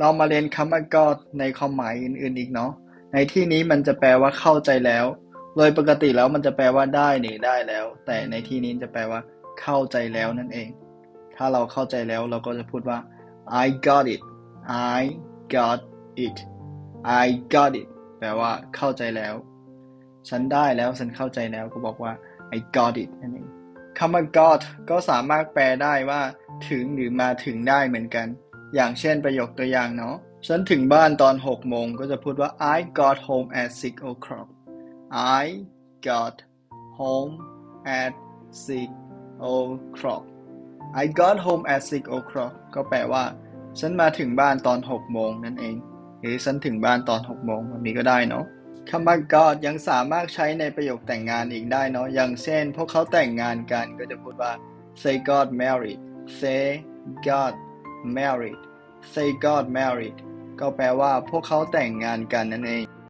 เรามาเรียนคำว่า got ในความหมายอื่นๆอีกเนาะ ในที่นี้มันจะแปลว่าเข้าใจแล้ว โดยปกติแล้วมันจะแปลว่าได้หรือได้แล้ว แต่ในที่นี้จะแปลว่า เข้าใจแล้วนั่นเอง ถ้าเราเข้าใจแล้วเราก็จะพูดว่า I got it I got it I got it แปลว่าเข้าใจแล้ว ฉันได้แล้วฉันเข้าใจแล้วก็บอกว่า I got it นั่นเองคำว่า got ก็สามารถแปลได้ว่า ถึงหรือมาถึงได้เหมือนกัน อย่างเช่นประโยคตัวอย่างเนาะ ฉันถึงบ้านตอน 6 โมงก็จะพูดว่า I got home at 6 o'clock I got home at 6 o'clock I got home at 6 o'clock ก็แปลว่า ฉันมาถึงบ้านตอน 6 โมงนั่นเอง หรือฉันถึงบ้านตอน 6 โมงแบบนี้ก็ได้เนาะคำว่า got ยังสามารถใช้ในประโยคแต่งงานอีกได้เนาะ อย่างเช่น พวกเขาแต่งงานกันก็จะพูดว่า they got married they got married they got married ก็แปลว่าพวกเขาแต่งงานกันนั่นเอง